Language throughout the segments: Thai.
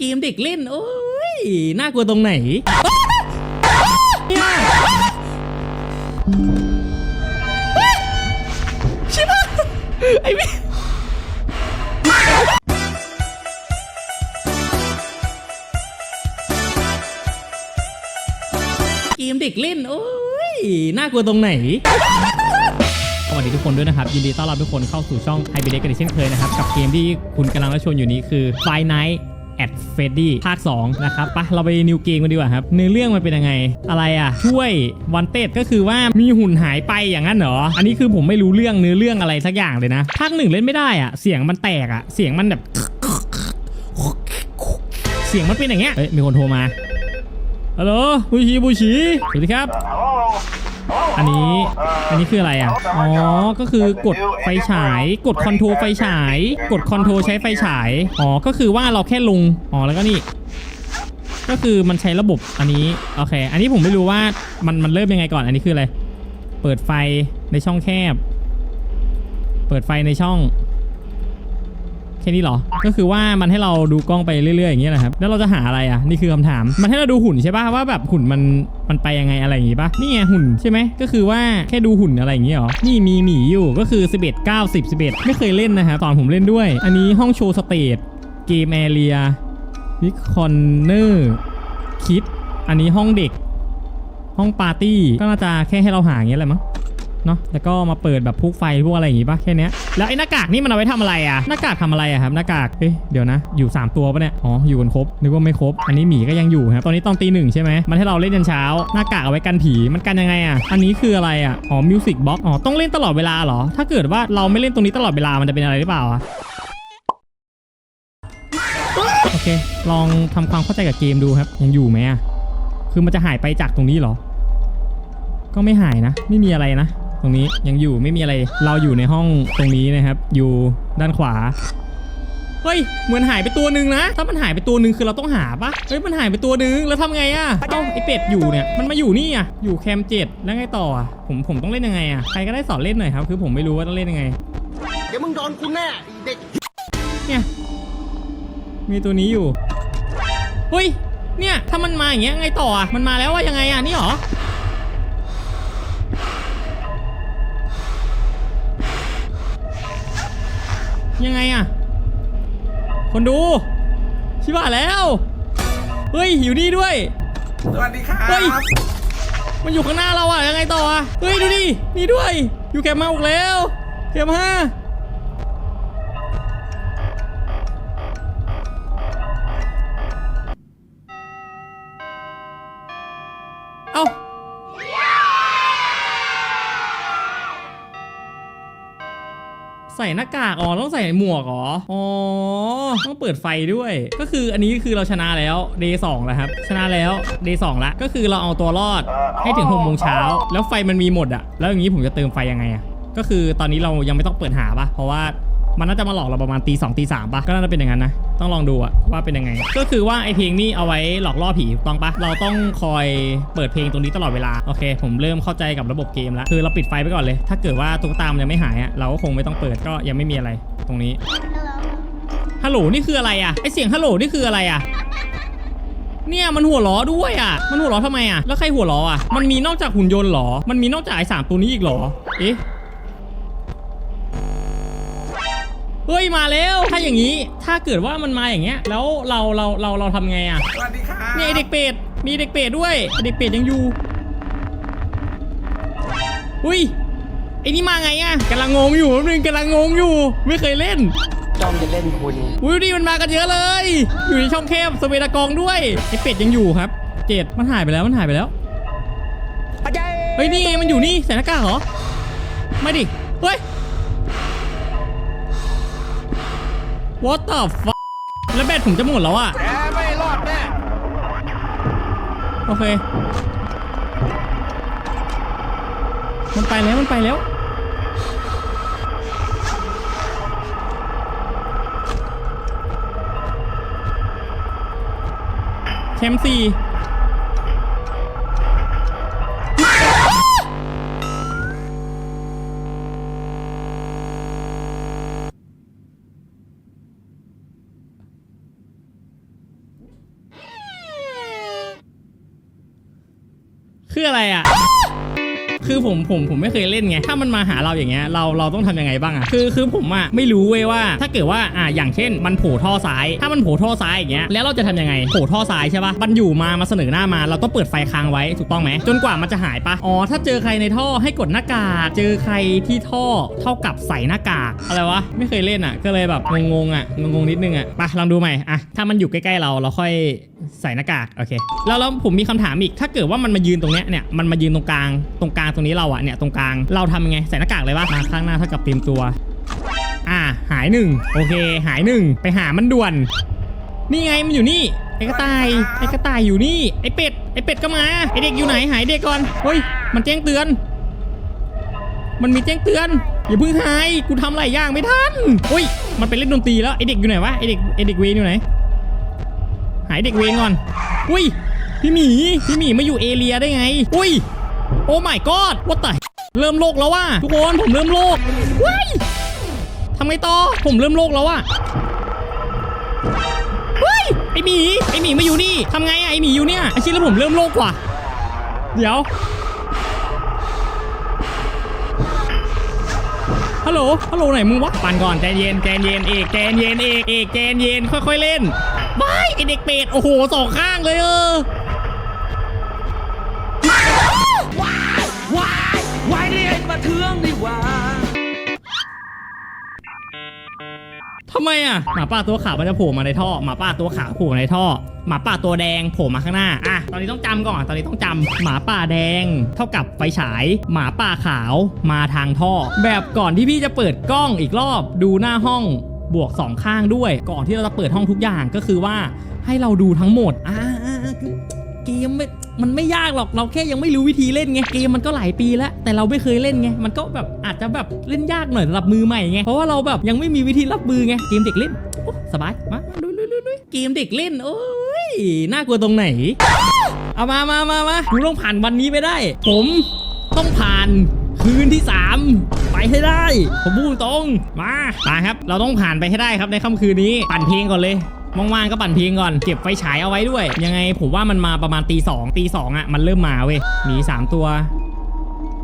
เกมเด็กเล่น โอ้ย น่ากลัวตรงไหนเนี่ยชิบะไอ้พี่เกมเด็กเล่น โอ้ย น่ากลัวตรงไหนสวัสดีทุกคนด้วยนะครับ ยินดีต้อนรับทุกคนเข้าสู่ช่อง h y b r i d กันอีกเช่นเคยนะครับ กับเกมที่คุณกำลังรับชมอยู่นี้คือ Five Night at Freddy ภาค 2 นะครับปะเราไปนิวเกมกันดีกว่าครับเนื้อเรื่องมันเป็นยังไง อะไรอะ ช่วยวันเต็ดก็คือว่ามีหุ่นหายไปอย่างนั้นเหรอ อันนี้คือผมไม่รู้เรื่องเนื้อเรื่องอะไรสักอย่างเลยนะ ภาคหนึ่งเล่นไม่ได้อะ เสียงมันแตกอะ เสียงมันแบบ เสียงมันเป็นอย่างเงี้ยเฮ้ยมีคนโทรมาฮัลโหลบูชีบูชีสวัสดีครับ อันนี้อันนี้คืออะไรอะ อ๋อ ก็คือกดไฟฉาย กดคอนโทรไฟฉาย กดคอนโทรใช้ไฟฉาย อ๋อ ก็คือว่าเราแค่ลง อ๋อ แล้วก็นี่ ก็คือมันใช้ระบบอันนี้ โอเค อันนี้ผมไม่รู้ว่ามันมันเริ่มยังไงก่อน อันนี้คืออะไร เปิดไฟในช่องแคบ เปิดไฟในช่อง ค่นี้เหรอ ก็คือว่ามันให้เราดูกล้องไปเรื่อยๆอย่างเงี้ยนะครับ แล้วเราจะหาอะไรอะ นี่คือคำถาม มันให้เราดูหุ่นใช่ป่ะว่าแบบหุ่นมันมันไปยังไงอะไรอย่างงี้ป่ะ นี่ไงหุ่นใช่ไหม ก็คือว่าแค่ดูหุ่นอะไรอย่างเงี้ยเหรอ นี่มีหมีอยู่ก็คือ 11 9 10 11 ไม่เคยเล่นนะครับตอนผมเล่นด้วย อันนี้ห้องโชว์สเตจเกมแอเรียวิคอนเนอร์คิดอันนี้ห้องเด็ก ห้องปาร์ตี้ก็น่าจะแค่ให้เราหาอย่างเงี้ยแหละมั้ง เนาะแล้วก็มาเปิดแบบพวกไฟพวกอะไรอย่างงี้ปะแค่นี้แล้วไอ้หน้ากากนี่มันเอาไว้ทำอะไรอะหน้ากากทำอะไรอะครับหน้ากากเอ๊ะเดี๋ยวนะ อยู่ 3 ตัวปะเนี่ยอ๋ออยู่กันครบนึกว่าไม่ครบ อันนี้หมีก็ยังอยู่ครับตอนนี้ตอนตีหนึ่งใช่ไหมมันให้เราเล่นยันเช้า หน้ากากเอาไว้กันผีมันกันยังไงอะอันนี้คืออะไรอะอ๋อมิวสิกบ็อกอ๋อต้องเล่นตลอดเวลาเหรอ ถ้าเกิดว่าเราไม่เล่นตรงนี้ตลอดเวลามันจะเป็นอะไรหรือเปล่าอะโอเค ลองทำความเข้าใจกับเกมดูครับ ยังอยู่ไหมอะคือมันจะหายไปจากตรงนี้เหรอ ก็ไม่หายนะ ไม่มีอะไรนะ รงนี้ยังอยู่ไม่มีอะไร เราอยู่ในห้องตรงนี้นะครับ อยู่ด้านขวาเฮ้ยเหมือนหายไปตัวหนึ่งนะ ถ้ามันหายไปตัวหนึ่งคือเราต้องหาปะเฮ้ยมันหายไปตัวหนึ่งแล้วทำไงอะเอ้าไอเป็ดอยู่เนี่ยมันมาอยู่นี่อะอยู่แคมเจ็ดแล้วไงต่ออะผมผมต้องเล่นยังไงอะใครก็ได้สอนเล่นหน่อยครับ คือผมไม่รู้ว่าต้องเล่นยังไงเดี๋ยวมึงโดนกูแน่ไอ้เด็กเนี่ยมีตัวนี้อยู่เฮ้ยเนี่ยถ้ามันมาอย่างเงี้ยไงต่ออะมันมาแล้วว่ายังไงอะนี่หรอ ยังไงอะคนดู ชิบะแล้ว เฮ้ย อยู่นี่ด้วย สวัสดีครับเฮ้ย มันอยู่ข้างหน้าเราอะยังไงต่ออะเฮ้ย ดูดิ นี่ด้วย อยู่แคมป์มาหกแล้วแคมป์ห้าเอ้า ใส่หน้ากากอ๋อต้องใส่หมวกเหรออ๋อต้องเปิดไฟด้วย ก็คืออันนี้คือเราชนะแล้ว day 2แล้วครับ ชนะแล้ว day 2ละก็คือเราเอาตัวรอดให้ถึง6โมงเช้าแล้วไฟมันมีหมดอะแล้วอย่างนี้ผมจะเติมไฟยังไงอะก็คือตอนนี้เรายังไม่ต้องเปิดหาปะเพราะว่ามันน่าจะมาหลอกเราประมาณตีสองตีสามปะก็น่าจะเป็นอย่างนั้นนะ ต้องลองดูอะว่าเป็นยังไง ก็คือว่าไอเพลงนี้เอาไว้หลอกล่อผีต้องปะเราต้องคอยเปิดเพลงตรงนี้ตลอดเวลาโอเค ผมเริ่มเข้าใจกับระบบเกมแล้วคือเราปิดไฟไปก่อนเลย ถ้าเกิดว่าตุ๊กตามันยังไม่หายอะเราก็คงไม่ต้องเปิดก็ยังไม่มีอะไรตรงนี้ฮัลโหลนี่คืออะไรอะไอเสียงฮัลโหลนี่คืออะไรอะเนี่ยมันหัวล้อด้วยอะมันหัวล้อทำไมอะแล้วใครหัวล้ออะมันมีนอกจากหุ่นยนต์เหรอ มันมีนอกจากไอสามตัวนี้อีกเหรอ เอ๊ะ เฮ้ยมาแล้วถ้าอย่างนี้ถ้าเกิดว่ามันมาอย่างเงี้ย แล้วเราเราเราเราทำไงอะสวัสดีครับเนี่ยไอ้เด็กเป็ดมีเด็กเป็ดด้วยไอ้เด็กเป็ดยังอยู่อุ้ยไอ้นี่มาไงอะกำลังงงอยู่แป๊บนึงกำลังงงอยู่ ไม่เคยเล่นจ้องจะเล่นคุณอุ้ยดูดิมันมากันเยอะเลย อยู่ในช่องแคบสเวดากองด้วยไอ้เป็ดยังอยู่ครับ เจ็ดมันหายไปแล้วมันหายไปแล้วอาจารย์เฮ้ยนี่ไงมันอยู่นี่ใส่หน้ากากเหรอไม่ดิเฮ้ย What the fuck แล้วแบตผมจะหมดแล้วอะแกไม่รอดแน่โอเค มันไปแล้วมันไปแล้วแคมป์สี่ คืออะไรอะ คือผมผมผมไม่เคยเล่นไงถ้ามันมาหาเราอย่างเงี้ยเราเราต้องทำยังไงบ้างอะคือคือผมอะไม่รู้เว้ยว่า ถ้าเกิดว่าอ่าอย่างเช่น มันโผล่ท่อซ้าย ถ้ามันโผล่ท่อซ้ายอย่างเงี้ยแล้วเราจะทำยังไงโผล่ท่อซ้ายใช่ปะมันอยู่มามาเสนอหน้ามา เราต้องเปิดไฟค้างไว้ถูกต้องไหมจนกว่ามันจะหายปะอ๋อถ้าเจอใครในท่อให้กดหน้ากากเจอใครที่ท่อเท่ากับใส่หน้ากากอะไรวะไม่เคยเล่นอะก็เลยแบบงงๆอะงงๆนิดนึงอะไปลองดูใหม่อะถ้ามันอยู่ใกล้ๆเราเราค่อยใส่หน้ากากโอเคแล้วแล้วผมมีคำถามอีกถ้าเกิดว่ามันมายืนตรงเนี้ยเนี่ยมันมายืนตรงกลางตรงกลางตรงนี้เราอะเนี่ยตรงกลางเราทำยังไงใส่หน้ากากเลยปะมาข้างหน้าเท่ากับเตรียมตัว อ่าหายหนึ่งโอเค หายหนึ่งไปหามันด่วน นี่ไงมันอยู่นี่ไอ้กระต่ายไอ้กระต่ายอยู่นี่ไอ้เป็ดไอ้เป็ดก็มาไอ้เด็กอยู่ไหนหายเด็กก่อนเฮ้ยมันแจ้งเตือน มันมีแจ้งเตือนอย่าเพิ่งหายกูทำหลายอย่างไม่ทันอุ้ยมันไปเล่นดนตรีแล้วไอเด็กอยู่ไหนวะไอเด็กไอเด็กเวนอยู่ไหนหายเด็กเวนก่อนอุ้ยพี่หมีพี่หมีมาอยู่เอเรียได้ไง อุ้ย โอ้ my god ว่าแต่เริ่มโลกแล้วว่ะทุกคนผมเริ่มโลกว้ายทำไงต่อผมเริ่มโลกแล้วว่ะเฮ้ยไอหมีไอหมีมาอยู่นี่ทำไงอะไอหมีอยู่เนี่ยไอชิ้นแล้วผมเริ่มโลกกว่ะเดี๋ยวฮัลโหลฮัลโหลไหนมึงวะปั่นก่อนใจเย็นใจเย็นเอกใจเย็นเอกเอกใจเย็นค่อยๆเล่นบายไอเด็กเป็ดโอ้โหสองข้างเลยเออ มาเทืองดีว่าทำไมอะหมาป่าตัวขาวมันจะโผล่มาในท่อหมาป่าตัวขาวโผล่มาในท่อหมาป่าตัวแดงโผล่มาข้างหน้าอะตอนนี้ต้องจำก่อนตอนนี้ต้องจำหมาป่าแดง เท่ากับไฟฉาย หมาป่าขาวมาทางท่อ แบบก่อนที่พี่จะเปิดกล้องอีกรอบ ดูหน้าห้องบวกสองข้างด้วย ก่อนที่เราจะเปิดห้องทุกอย่างก็คือว่าให้เราดูทั้งหมดอ่าคือ เกมไม่มันไม่ยากหรอกเราแค่ยังไม่รู้วิธีเล่นไงเกมมันก็หลายปีแล้ว แต่เราไม่เคยเล่นไงมันก็แบบอาจจะแบบเล่นยากหน่อยสำหรับมือใหม่ไงเพราะว่าเราแบบยังไม่มีวิธีรับมือไงเกมเด็กเล่นสบายมาลุยลุยลุยเกมเด็กเล่นโอ้ยน่ากลัวตรงไหนเอามามามามากูต้องผ่านวันนี้ไปได้ ผมต้องผ่านคืนที่ 3 ไปให้ได้ ผมพูดตรงมามาครับ เราต้องผ่านไปให้ได้ครับในค่ำคืนนี้ ปั่นเพลงก่อนเลย ว่างๆก็ปั่นเพลงก่อนเก็บไฟฉายเอาไว้ด้วย ยังไงผมว่ามันมาประมาณตีสองตีสองอะมันเริ่มมาเว้ยหมี3ตัว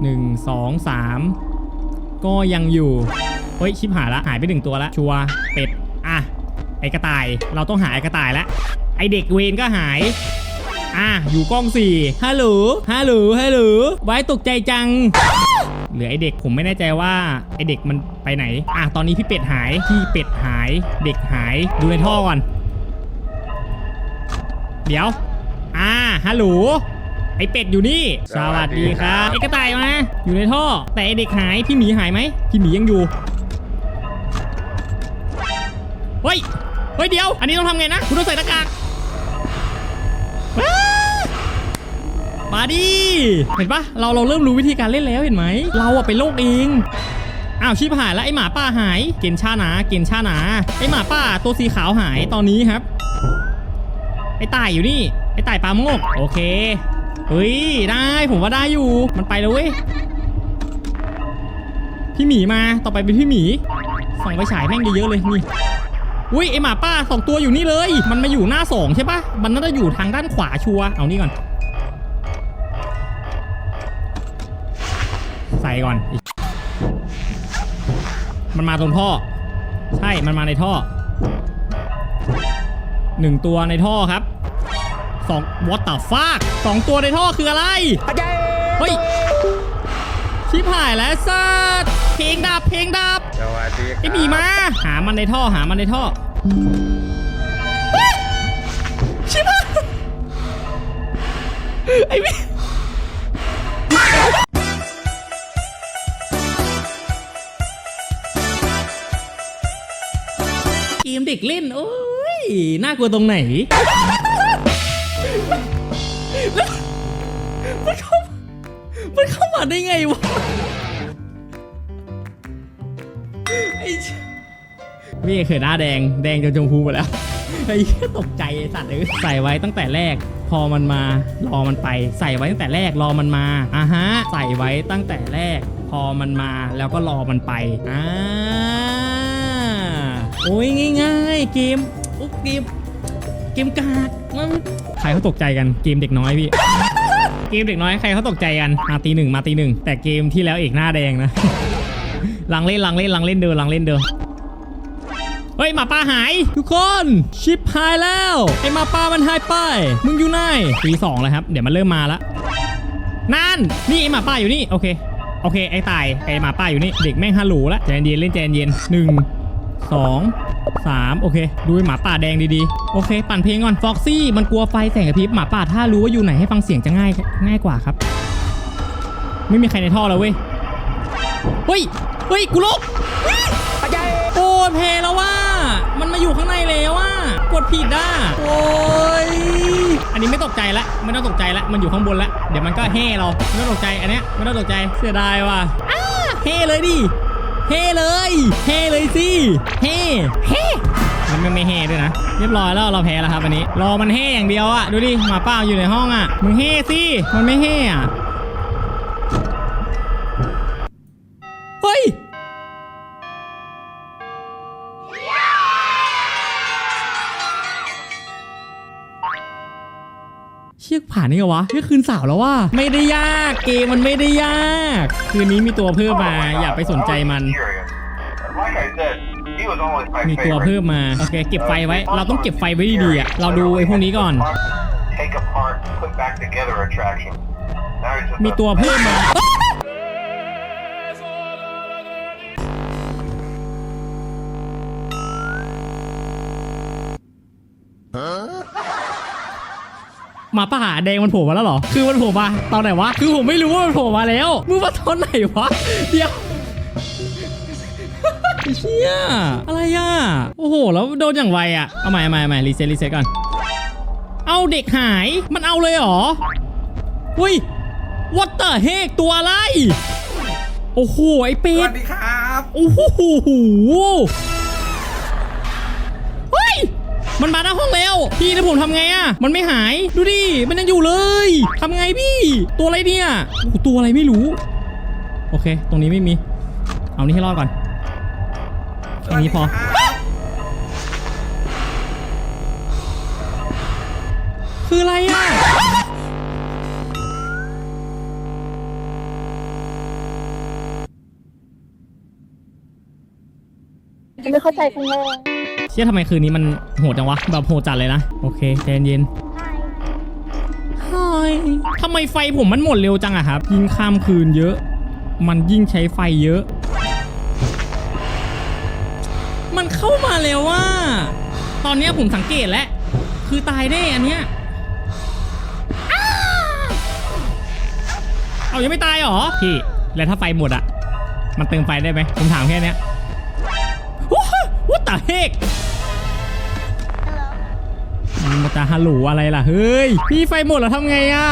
1 2 3ก็ยังอยู่เฮ้ยชิบหายละหายไปหนึ่งตัวละชัวร์เป็ดอะไอกระต่ายเราต้องหาไอกระต่ายแล้วไอเด็กเวนก็หายอะอยู่กล้องสี่ฮัลโหลฮัลโหลฮัลโหลไว้ตกใจจังเหลือไอเด็กผมไม่แน่ใจว่าไอเด็กมันไปไหน อะตอนนี้พี่เป็ดหาย พี่เป็ดหาย เด็กหาย ดูในท่อก่อน เดี๋ยว อ่า ฮัลโหล ไอเป็ดอยู่นี่ สวัสดีครับไอกระต่ายมา อยู่ในท่อ แต่ไอเด็กหาย พี่หมีหายไหม พี่หมียังอยู่ เฮ้ย เฮ้ยเดี๋ยว อันนี้ต้องทำไงนะ คุณต้องใส่หน้ากากว้ามาดิ เห็นปะเราเราเริ่มรู้วิธีการเล่นแล้วเห็นไหม เราอะไปโลกเอง อ้าวชิบหายแล้วไอหมาป่าหาย เกณฑ์ชาหนา เกณฑ์ชาหนา ไอหมาป่าตัวสีขาวหายตอนนี้ครับไอ้ตายอยู่นี่ ไอ้ตายปลาโมกโอเค เฮ้ย ได้ผมว่าได้อยู่ มันไปแล้วเว้ย พี่หมีมา ต่อไปเป็นพี่หมี ส่องไปฉายแม่งเยอะๆเลยนี่ อุ้ยไอหมาป้าสองตัวอยู่นี่เลย มันมาอยู่หน้าสองใช่ปะมันน่าจะอยู่ทางด้านขวาชัว เอานี่ก่อน ใส่ก่อน มันมาตรงท่อ ใช่ มันมาในท่อหนึ่งตัวในท่อครับ สอง what the fuck สองตัวในท่อคืออะไรอาจารย์เฮ้ยชิบหายแล้วสัตว์เพลงดับเพลงดับสวัสดีครับไอหมีมา หามันในท่อหามันในท่อเฮ้ยชิบหายไอหมีเกมเด็กเล่น โอ้ย น่ากลัวตรงไหน แล้วมันเข้ามันเข้ามาได้ไงวะไอ้เชี่ยพี่เขินหน้าแดงแดงจนชมพูหมดแล้วไอ้เหี้ยตกใจไอ้สัตว์เอ้ยใส่ไว้ตั้งแต่แรก พอมันมารอมันไป ใส่ไว้ตั้งแต่แรกรอมันมาอะฮะใส่ไว้ตั้งแต่แรก พอมันมาแล้วก็รอมันไปอ่าโอ้ยง่าย ๆ เกมโอ้เกม เกมกากมันใครเขาตกใจกันเกมเด็กน้อยพี่ เกมเด็กน้อยใครเขาตกใจกันมาตีหนึ่งมาตีหนึ่งแต่เกมที่แล้วเอกหน้าแดงนะลังเล่นลังเล่นลังเล่นเดินลังเล่นเดินเฮ้ยหมาป่าหาย ทุกคนชิปหายแล้วไอหมาป่ามันหายไป มึงอยู่ไหนตีสองแล้วครับ เดี๋ยวมันเริ่มมาละนั่นนี่ไอหมาป่าอยู่นี่โอเคโอเคไอตายไอหมาป่าอยู่นี่เด็กแม่งฮัลโหลละใจเย็นเล่นใจเย็นหนึ่งสอง สามโอเค ดูไอหมาป่าแดงดีๆ โอเค ปั่นเพลงก่อนฟ็อกซี่มันกลัวไฟแสงกระพริบหมาป่าถ้ารู้ว่าอยู่ไหนให้ฟังเสียงจะง่ายง่ายกว่าครับ ไม่มีใครในท่อแล้วเว้ย เฮ้ย เฮ้ย กูลกโอ้ยเพลแล้วว่า มันมาอยู่ข้างในแล้วว่ากดผิดอะโอ้ยอันนี้ไม่ตกใจละไม่ต้องตกใจละมันอยู่ข้างบนละเดี๋ยวมันก็เฮ่เราไม่ต้องตกใจอันเนี้ยไม่ต้องตกใจเสียดายว่ะเฮ่เลยดิ เฮ่เลย เฮ่เลยสิ เฮ่เฮ่มันไม่ไม่เฮ่ด้วยนะ เรียบร้อยแล้วเราแพ้แล้วครับอันนี้ รอมันเฮ่อย่างเดียวอะดูดิหมาป่าอยู่ในห้องอะมึงเฮ่สิ มันไม่เฮ่อะ เชือกผ่านนี่เหรอวะเชือกคืนสาวแล้วว่าไม่ได้ยากเกมมันไม่ได้ยาก คืนนี้มีตัวเพิ่มมา อย่าไปสนใจมัน Like I said, he was always my มีตัว favorite. เพิ่มมา โอเค เก็บไฟไว้ เราต้องเก็บไฟไว้ดีๆอะเราดูไอ้พวกนี้ก่อน Take apart, put back together attraction. Now he's just มี a- ตัวเพิ่มมา หมาป่าแดงมันโผล่มาแล้วเหรอ คือมันโผล่มาตอนไหนวะ คือผมไม่รู้ว่ามันโผล่มาแล้วมึงมาตอนไหนวะ เดี๋ยวไอ้เชี่ยอะไรอะ โอ้โห แล้วโดนอย่างไวอะ เอาใหม่เอาใหม่เอาใหม่รีเซ็ตรีเซ็ตก่อน เอาเด็กหาย มันเอาเลยเหรออุ้ย what the heck ตัวอะไร โอ้โห ไอ้เป็สด วัสดีครับ โอ้โหเฮ้ย มันมาหน้าห้องแล้ว พี่แล้วผมทำไงอะมันไม่หาย ดูดิ มันยังอยู่เลยทำไงพี่ ตัวอะไรเนี่ยโอ้ตัวอะไรไม่รู้ โอเค ตรงนี้ไม่มี เอานี้ให้รอดก่อนแค่นี้พอ คืออะไรอะไม่เข้าใจคุณเลย เชื่อทำไมคืนนี้มันโหดจังวะ แบบโหดจัดเลยนะ โอเคใจเย็นๆฮายทำไมไฟผมมันหมดเร็วจังอะครับ ยิ่งข้ามคืนเยอะ มันยิ่งใช้ไฟเยอะ มันเข้ามาแล้วว่า ตอนเนี้ยผมสังเกตแล้ว คือตายแน่อันเนี้ยอ้าเอายังไม่ตายเหรอ พี่ แล้วถ้าไฟหมดอะมันเติมไฟได้ไหมผมถามแค่เนี้ยวัตตาเฮกมันจะฮัลโหลอะไรล่ะ เฮ้ย พี่ไฟหมดแล้วทำไงอะ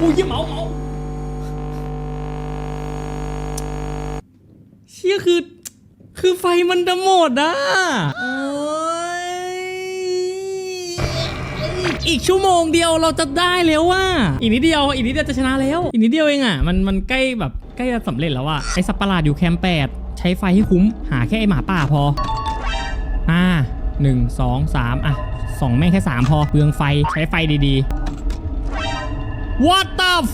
อุ้ยเมาเมาเชี่ยคือ คือไฟมันจะหมดอะ อีกชั่วโมงเดียวเราจะได้แล้วว่า อีกนิดเดียวอีกนิดเดียวจะชนะแล้ว อีกนิดเดียวเองอะมันมันใกล้แบบใกล้จะสำเร็จแล้วอะไอสัตว์ประหลาดอยู่แคมป์แปดใช้ไฟให้คุ้มหาแค่ไอหมาป่าพออ่าหนึ่งสองสามอะสองแม่งแค่สามพอเปลืองไฟใช้ไฟดีๆ What the f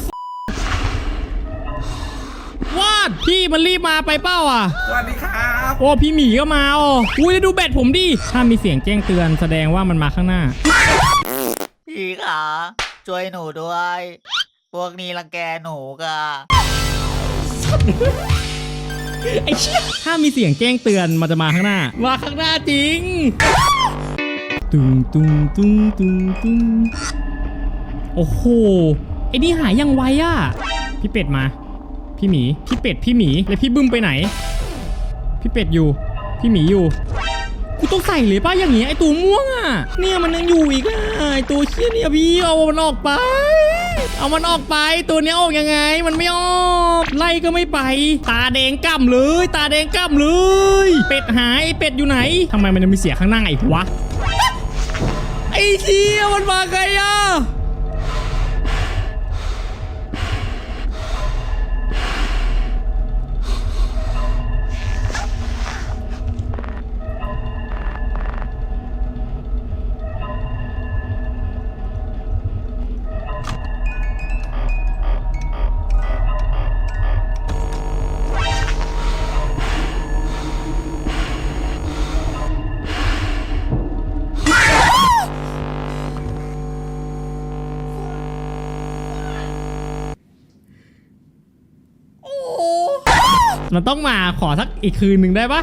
What พี่มันรีบมาไปเป้าอะ สวัสดีครับโอ้พี่หมีก็มาอ๋ออุ้ยแล้วดูแบตผมดิถ้ามีเสียงแจ้งเตือนแสดงว่ามันมาข้างหน้า พี่ขาช่วยหนูด้วย พวกนี้รังแกหนูกะไอ้เชี่ยถ้ามีเสียงแจ้งเตือนมันจะมาข้างหน้า มาข้างหน้าจริง ตุงตุงตุงตุงตุงโอ้โห ไอ้นี่หายยังไวอะพี่เป็ดมา พี่หมี พี่เป็ด พี่หมี แล้วพี่บึ้มไปไหน พี่เป็ดอยู่ พี่หมีอยู่ กูต้องใส่เลยป้าอย่างเงี้ยไอตัวม่วงอะ เนี่ยมันยังอยู่อีกอะไอตัวเชี่ยเนี่ยพี่เอามันออกไป เอามันออกไปตัวเนี้ยออกยังไง มันไม่ออกไล่ก็ไม่ไป ตาแดงก่ำเลย ตาแดงก่ำเลย เป็ดหายเป็ดอยู่ไหนทำไมมันยังมีเสียงข้างหน้าอีกวะไอ้เชี่ยมันมาไงอะ มันต้องมาขอสักอีกคืนหนึ่งได้ปะ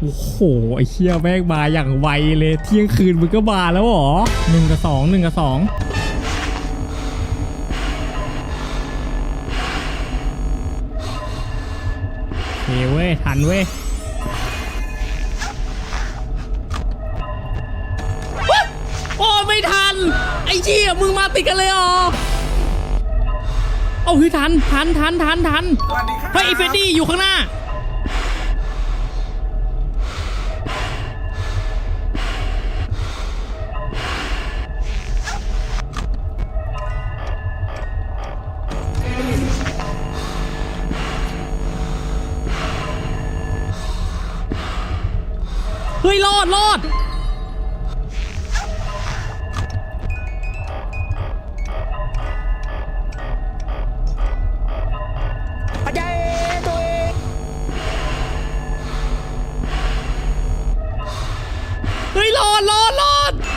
โอ้โห ไอ้เชี่ยแม่งมาอย่างไวเลย เที่ยงคืนมึงก็มาแล้วเหรอหนึ่งกับสองหนึ่งกับสองเฮ้เว้ย ทันเว้ยโอ้ไม่ทัน ไอ้เชี่ยมึงมาติดกันเลยเหรอ เอาเฮ้ยทันทันทันทันทันเฮ้ยไอ้เฟรดดี้อยู่ข้างหน้า เฮ้ยรอดรอด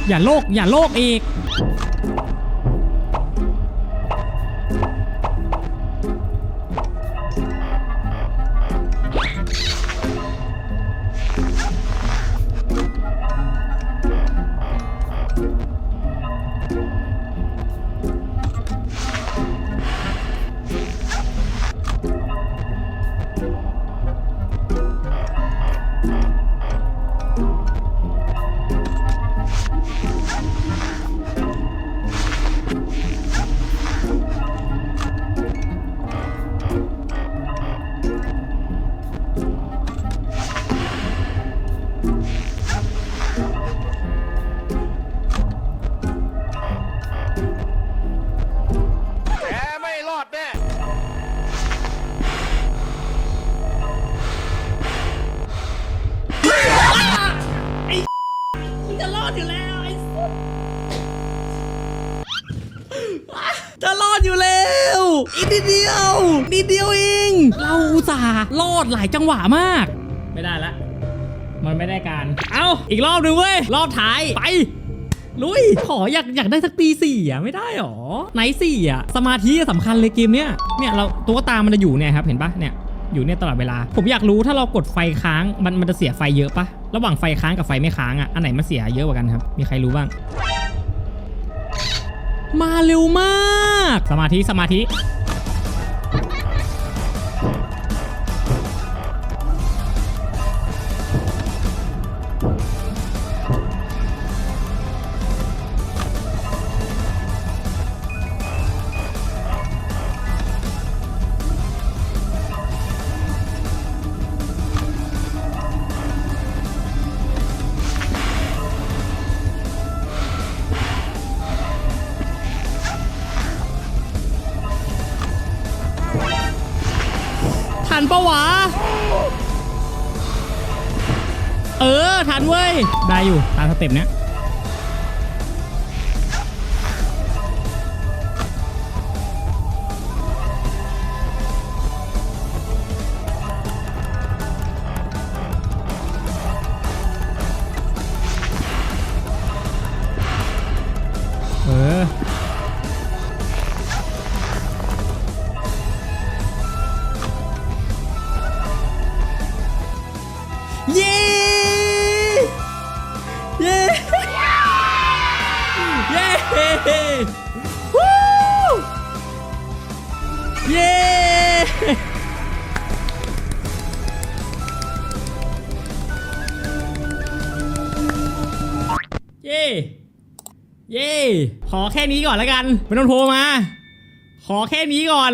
อย่าโลกอย่าโลกอีก อีกนิดเดียวนิดเดียวเอง เราอุตส่าห์รอดหลายจังหวะมาก ไม่ได้ละ มันไม่ได้การ เอาอีกรอบหนึ่งเว้ย รอบท้าย ไป ลุย ขออยากอยากได้สักตีสี่อะ ไม่ได้หรอ ไหนสี่อะ สมาธิสำคัญเลยเกมเนี้ย เนี่ยเราตัวตามมันจะอยู่เนี่ยครับ เห็นปะเนี่ย อยู่เนี่ยตลอดเวลา ผมอยากรู้ถ้าเรากดไฟค้าง มันมันจะเสียไฟเยอะปะ ระหว่างไฟค้างกับไฟไม่ค้างอะ อันไหนมันเสียเยอะกว่ากันครับ มีใครรู้บ้าง มาเร็วมาก สมาธิ สมาธิ ทันปะวะ เออ ทันเว้ย ได้อยู่ตามสเต็ปเนี้ย เย้เย้เย้วู้เย้เย้เย้ขอแค่นี้ก่อนแล้วกัน ไม่ต้องโทรมา ขอแค่นี้ก่อน